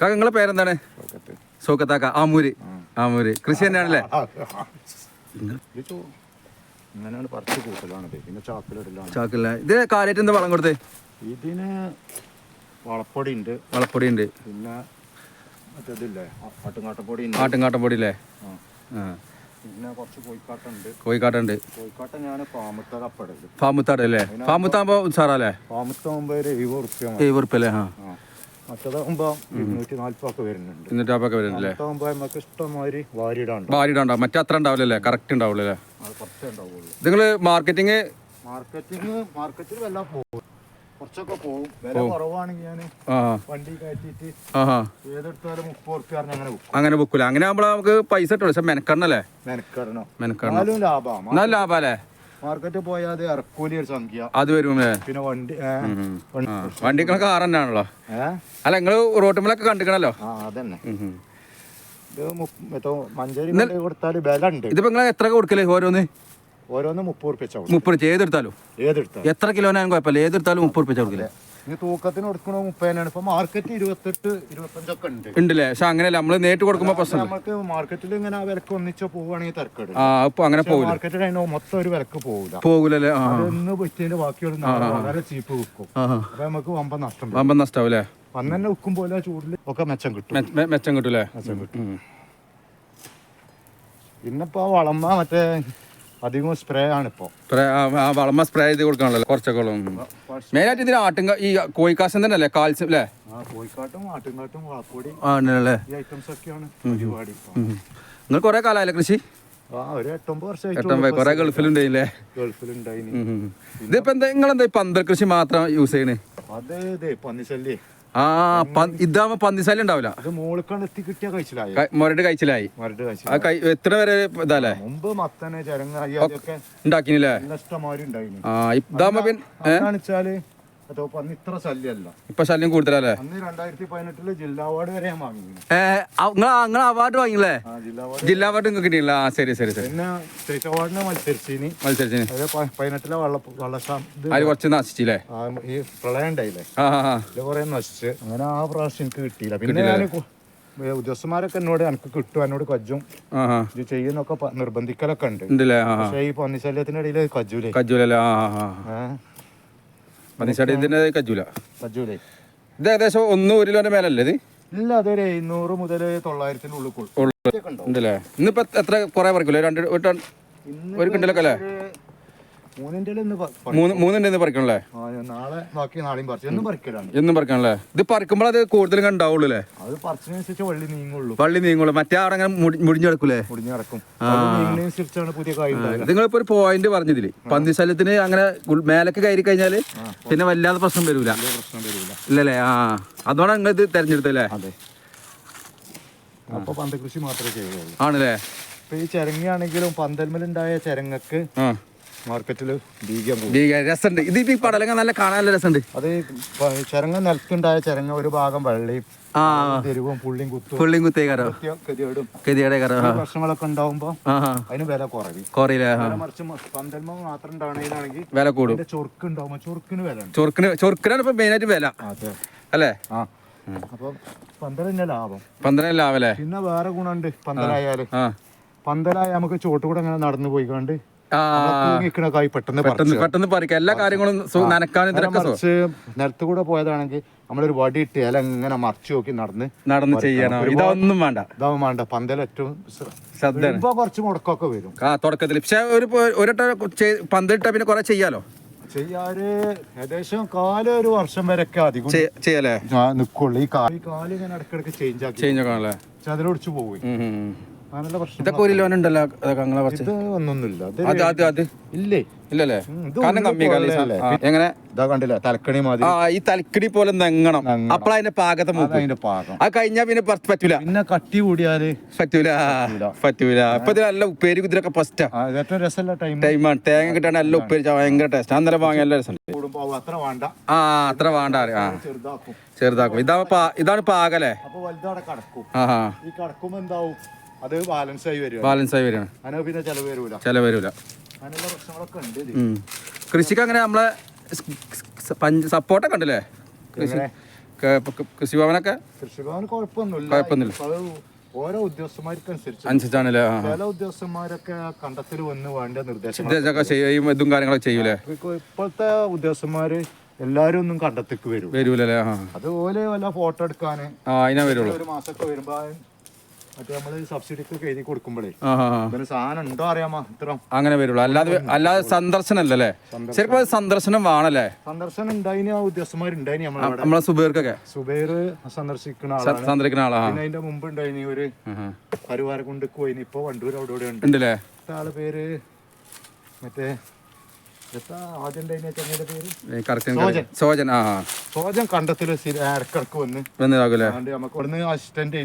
കാക്ക നിങ്ങളെ പേരെന്താണ്? സോക്കത്താക്ക ആമൂര്. ആമൂര്. കൃഷി തന്നെയാണല്ലേ? ചാക്കില്ല ഇത് കാര്യമായിട്ട് എന്താ വളം കൊടുത്തേ? ഇതിന് വളപ്പൊടി ഉണ്ട്. വളപ്പൊടി ഉണ്ട്. പിന്നെ ആട്ടുംകാട്ടപ്പൊടി. ആ പിന്നെ കുറച്ച് കോഴിക്കാട്ടുണ്ട്. കോഴിക്കാട്ടുണ്ട് കോഴിക്കാട്ട ഞാൻ പാമത്ത കപ്പടൽ ഫാമുത്താട് അല്ലേ ഫാമുത്താകുമ്പോ സാറല്ലേ പാമത്താകുമ്പോ എഴുപത് റുപ്യ എഴുപത് റുപ്യ അല്ലേ? ആ. ഇരുന്നൂറ്റി നാല്പതൊക്കെ വരുന്നുണ്ട്. വരുന്നില്ലേ നമുക്ക് ഇഷ്ടംമാതിരി വാരിയിടാണ്ട് ഭാര്യ ഉണ്ടാവും മറ്റേ അത്ര ഉണ്ടാവില്ലല്ലേ കറക്റ്റ് ഉണ്ടാവുള്ളൂ അല്ലേ അത് കുറച്ചേ ഉണ്ടാവുള്ളൂ. നിങ്ങൾ മാർക്കറ്റിങ് മാർക്കറ്റിങ് മാർക്കറ്റിൽ വല്ല പോകും കുറച്ചൊക്കെ പോകും വില കുറവാണെങ്കിൽ ഞാൻ ആ. വണ്ടി കയറ്റിട്ട് ഏതെടുത്താലും മുപ്പത് അങ്ങനെ അങ്ങനെ ബുക്കില്ല അങ്ങനെ ആകുമ്പോൾ നമുക്ക് പൈസ ഇട്ടു പക്ഷെ മെനക്കണ്ണല്ലേ മെനക്കെടണം. മെനക്കണ്ണ എന്നാലും ലാഭമാണ് നല്ല ലാഭല്ലേ മാർക്കറ്റിൽ പോയാൽ ഇറക്കൂലി ഒരു സംഖ്യ. അത് വരും പിന്നെ വണ്ടി വണ്ടി- കാർ തന്നെയാണല്ലോ? അല്ല നിങ്ങൾ റോട്ടുമ്മലൊക്കെ കണ്ടിക്കണല്ലോ? അതന്നെ. മഞ്ചേരി വില ഉണ്ട് ഇതിപ്പോ നിങ്ങൾ എത്ര കൊടുക്കൽ ഓരോന്ന്? ഓരോന്ന് മുപ്പത് റുപ്യ മുപ്പത് ഏതെടുത്താലും? ഏതെടുത്താലും. എത്ര കിലോനായാലും കുഴപ്പമില്ല. ഏതെടുത്താലും മുപ്പത് റുപ്യ കൊടുക്കില്ലേ ഇനി തൂക്കത്തിന് കൊടുക്കണോ മുപ്പതിനാണ്. ഇപ്പൊ മാർക്കറ്റ് ഇരുപത്തെട്ട് ഇരുപത്തഞ്ചൊക്കെ ഉണ്ട്. ഉണ്ടല്ലേ? പക്ഷെ അങ്ങനെയല്ല നമ്മൾ നേരിട്ട് കൊടുക്കുമ്പോൾ പ്രശ്നം നമുക്ക് മാർക്കറ്റിൽ ഇങ്ങനെ ആ വിലക്ക് ഒന്നിച്ചോ പോവുകയാണെങ്കിൽ തരക്കേട്. ആ ഇപ്പൊ അങ്ങനെ പോകില്ല മാർക്കറ്റിൽ അതിന് മൊത്തം ഒരു വിലക്ക് പോകില്ല പോകില്ലല്ലേ ആ. അതൊന്ന് പറ്റിയതിന്റെ ബാക്കിയുള്ള വളരെ ചീപ്പ് വിൽക്കും. അപ്പൊ നമുക്ക് വമ്പ നഷ്ടം. വമ്പൻ നഷ്ടാവൂലേ? അന്ന് തന്നെ വിൽക്കും പോലെ ചൂടിൽ ഒക്കെ മെച്ചം കിട്ടും. മെച്ചം കിട്ടൂലേ മെച്ചം കിട്ടും. പിന്നിപ്പോ വളമ്പ മറ്റേ അധികം സ്പ്രേ ആണ് ഇപ്പോൾ വളമ സ്പ്രേ ചെയ്ത് കൊടുക്കണല്ലോ കുറച്ചൊക്കെ മെയിനായിട്ട് ഇതിന് ആട്ടും ഈ കോഴിക്കാശം തന്നെ അല്ലേ കാൽസ്യം അല്ലേ? കോഴിക്കാട്ടും ആട്ടുംകാട്ടും വളപ്പൊടി ആണല്ലേ ഈ ഐറ്റംസ് ഒക്കെയാണ് പരിപാടി. നിങ്ങൾ കുറെ കാലമായില്ലേ കൃഷി? കുറെ ഗൾഫിലുണ്ടായില്ലേ ഗൾഫിലുണ്ടായിനി. ഇതിപ്പോ എന്താ നിങ്ങളെന്താ പന്തൽ കൃഷി മാത്രം യൂസ് ചെയ്യണേ? അതെ പന്നിശല്യേ. ആ ഇതാവുമ്പോ പന്തിശാലം ഉണ്ടാവില്ല. മോളിക്കാണ്ട് എത്തി കിട്ടിയ കഴിച്ചിലായി. മുരട് കഴിച്ചിലായി. മരട് ആ കൈ എത്ര വരെ ഇതാല്ലേ മുമ്പ് മത്തനെ ഉണ്ടാക്കിനില്ലേ? നല്ല ഇഷ്ടമാതിരി ആ ഇതാവുമ്പോ പിന്നെ ഇത്ര ശല്യമല്ല ഇപ്പൊ ശല്യം കൂടുതലല്ലേ? അന്ന് രണ്ടായിരത്തി പതിനെട്ടിൽ ജില്ലാ അവാർഡ് വരെ ഞാൻ വാങ്ങി നിങ്ങൾ അവാർഡ് വാങ്ങിയില്ലേ? ജില്ലാ അവാർഡ്. നിങ്ങൾക്ക് കിട്ടിയില്ല? ആ ശരി ശരി ശരി. പിന്നെ സ്റ്റേറ്റ് അവാർഡിന് മത്സരിച്ചിനി. പതിനെട്ടിലെ വെള്ള കുറച്ച് നശിച്ചില്ലേ? ഈ പ്രളയം ഉണ്ടായില്ലേ? കുറെ നശിച്ച്. അങ്ങനെ ആ പ്രാവശ്യം എനിക്ക് കിട്ടിയില്ല. പിന്നെ ഞാൻ ഉദ്യോഗസ്ഥന്മാരൊക്കെ എന്നോട് എനിക്ക് കിട്ടും എന്നോട് കജ്ജും ഇത് ചെയ്യുന്നൊക്കെ നിർബന്ധിക്കലൊക്കെ ഉണ്ട്. പക്ഷേ ഈ പന്നിശല്യത്തിന്റെ ഇടയിൽ കജ്ജൂലേ കജൂലല്ലേ? ഇതിന്റെ കജൂല. കജ്ജൂലേ ഇത് ഏകദേശം ഒന്ന് ഒരു കിലോന്റെ മേലല്ലേ ഇത്? ഇല്ല അതൊരു എഴുന്നൂറ് മുതൽ തൊള്ളായിരത്തിനുള്ളിൽ ഉണ്ടല്ലേ? ഇന്നിപ്പോ എത്ര കുറെ പറിക്കില്ലേ രണ്ട് ഒരു കിണ്ടലൊക്കെ അല്ലേ? ഒരു മൂന്നിന്റെ ഇന്ന് പ- പ- മൂന്ന് മൂന്നുണ്ട് ഇന്ന് പറിക്കണല്ലേ? ആ, നാളെ ബാക്കി നാളെയും പറിച്ചു എന്നും പറിക്കലാണ്. എന്നും പറിക്കണല്ലേ? ഇത് പറിക്കുമ്പോൾ അത് കൂടുതലും ഉണ്ടാവുള്ളൂ അല്ലേ? അത് പറിച്ചതിനനുസരിച്ച് വള്ളി നീങ്ങുള്ളൂ. വള്ളി നീങ്ങുള്ളൂ. മറ്റേ അവിടെ അങ്ങനെ മുടി- മുടിഞ്ഞു കിടക്കൂലേ മുടിഞ്ഞു കിടക്കും നീങ്ങുന്നതിനനുസരിച്ചാണ് പുതിയ നിങ്ങളിപ്പോ ഒരു പോയിന്റ് പറഞ്ഞതിൽ. പന്നിശല്യത്തിന് അങ്ങനെ ഉൾ- മേലൊക്കെ കയറി കഴിഞ്ഞാൽ പിന്നെ വല്ലാതെ പ്രശ്നം വരൂല. പ്രശ്നം ഇല്ലല്ലേ? ആ അതോടെ നിങ്ങൾ ഇത് തെരഞ്ഞെടുത്തല്ലേ അതെ. അപ്പൊ പന്തകൃഷി മാത്രമേ ചെയ്യുള്ളൂ. ആണല്ലേ? ഇപ്പൊ ഈ ചിരങ്ങയാണെങ്കിലും പന്തൽമലുണ്ടായ ചിരങ്ങക്ക് മാർക്കറ്റിൽ ബീജം കൂടും ഈ രസമുണ്ട് ഇത് ഈ പടലങ്ങ നല്ല കാണാൻ നല്ല രസമുണ്ട് അത് ഈ പ- ചിരങ്ങ നിലത്തുണ്ടായ ചിരങ്ങ ഒരു ഭാഗം വെള്ളയും തെരുവും പുള്ളിയും കുത്തും. പുള്ളിയും ഗതികേടും പ്രശ്നങ്ങളൊക്കെ ഉണ്ടാവുമ്പോ അതിന് വില കുറയില്ലേ മറിച്ച് പന്തൽമ മാത്രം വില കൂടും. ഉണ്ടാവുമ്പോ വില ഇപ്പൊ മെയിനായിട്ട് വില. അതെ. അല്ലേ? ആ. അപ്പൊ പന്തലിന്റെ ലാഭം. പിന്നെ വേറെ ഗുണമുണ്ട് പന്തലായാൽ. പന്തലായ നമുക്ക് ചോട്ടുകൂടെ അങ്ങനെ നടന്നു പോയി പെട്ടെന്ന് പെട്ടെന്ന് പറിക്കാം. എല്ലാ കാര്യങ്ങളും നനക്കാനും ഇതിനൊക്കെ മറിച്ച് നിലത്തുകൂടെ പോയതാണെങ്കിൽ നമ്മളൊരു വടി ഇട്ട് ഇല ഇങ്ങനെ മറിച്ച് നോക്കി നടന്ന് നടന്ന് ചെയ്യണം. ഇതൊന്നും വേണ്ട. ഇതൊന്നും വേണ്ട. പന്തൽ ഏറ്റവും ശ്രദ്ധ കുറച്ച് മുടക്കമൊക്കെ വരും. ആ തുടക്കത്തിൽ പക്ഷെ ഒരു ഒരട്ട പന്തിട്ട പിന്നെ കുറെ ചെയ്യാലോ? ചെയ്യാറ് ഏകദേശം കാലം ഒരു വർഷം വരെയൊക്കെ അധികം ചെയ്യ- ചെയ്യാലേ? നിക്കുള്ളൂ. ഈ കാൽ ഇങ്ങനെ ഇടക്കിടക്ക് ചേഞ്ച് ആക്കി ചേഞ്ച് ആക്കാനല്ലേ ആണല്ലേ ചതിലൊടിച്ചു പോയി ഇതൊക്കെ ഒരു ലോൺ ഉണ്ടല്ലോ അങ്ങനെ കുറച്ച്. അത് അത് അത്. ഇല്ലേ? ഇല്ലല്ലേ? കാരണം കമ്മി എങ്ങനെ? ഇതാ കണ്ടില്ല തലക്കണി മാതിരി. ആ ഈ തലക്കടി പോലെ നെങ്ങണം. അപ്പളതിന്റെ അപ്പോൾ അതിന്റെ പാകത്തെ മൂപ്പ് അതിന്റെ പാകം. അത് കഴിഞ്ഞാ പിന്നെ പറ്റൂല. പിന്നെ കട്ടി കൂടിയാൽ പറ്റൂല. പറ്റൂല. ഇപ്പൊ ഇതിന് നല്ല ഉപ്പേരി കുതിരൊക്കെ ഫസ്റ്റാ ടൈമാണ്. തേങ്ങ കിട്ടാൻ നല്ല ഉപ്പേരി ഭയങ്കര ടേസ്റ്റ് അന്നേരം വാങ്ങിയ നല്ല രസം അത്ര വേണ്ട. ആ അത്ര വേണ്ട ആ. ചെറുതാക്കും. ഇതാ ഇതാണ് പാകല്ലേ? ആ ആ അത് ബാലൻസ് ആയി വരും ബാലൻസ് ആയി വരികയാണ്. അങ്ങനെ പിന്നെ ചെലവ് വരൂല. ചില വരൂല. അങ്ങനെയുള്ള പ്രശ്നങ്ങളൊക്കെ ഉണ്ട് ഇതിൽ. കൃഷിക്ക് അങ്ങനെ നമ്മളെ സ്- സ് പഞ്ച് സപ്പോർട്ടൊക്കെ ഉണ്ടല്ലേ കൃഷി ഭവനൊക്കെ ക- ക- കൃഷിഭവനൊക്കെ കൃഷിഭവന് കുഴപ്പമൊന്നുമില്ല. കുഴപ്പമൊന്നുമില്ല. ഇപ്പൊ അത് ഓരോ ഉദ്യോഗസ്ഥന്മാർക്ക് അനുസരിച്ച് അനുസരിച്ചാണല്ലേ ആ ചില ഉദ്യോഗസ്ഥന്മാരൊക്കെ കണ്ടത്തിൽ വന്ന് വേണ്ട നിർദ്ദേശം ഇതൊക്കെ ചെയ്യും ഇതും കാര്യങ്ങളൊക്കെ ചെയ്യൂലേ ഇപ്പൊ ഇപ്പോഴത്തെ ഉദ്യോഗസ്ഥന്മാര് എല്ലാരും ഒന്നും കണ്ടത്തേക്ക് വരും വരൂലല്ലേ ആ അതുപോലെ വല്ല ഫോട്ടോ എടുക്കാന് ആ അതിനാ വരുള്ളൂ. ഒരു മാസമൊക്കെ വരുമ്പോ ആ അങ്ങനെ വരുള്ളൂ. അല്ലാതെ അല്ലാതെ സന്ദർശനം. അല്ലല്ലേ ശരിക്കും സന്ദർശനം വേണല്ലേ? സന്ദർശനം നമ്മളെ സുബേർക്കൊക്കെ. സുബൈർ സന്ദർശിക്കുന്ന ആളാണ്. സന്ദർശിക്കുന്ന ആളാ. ആ. പിന്നെ അതിന്റെ മുമ്പ് ഉണ്ടായിനി ഒരു. പരിവാരം കൊണ്ട് പോയിന്. ഇപ്പൊ വണ്ടൂർ അവിടെ ഇവിടെ ഉണ്ട്. ഉണ്ടല്ലേ? ആൾ പേര് മറ്റേ സോജൻ. കണ്ടത്തിൽ ഇടക്കിടക്ക് വന്ന്. നമുക്ക് അസിസ്റ്റന്റ്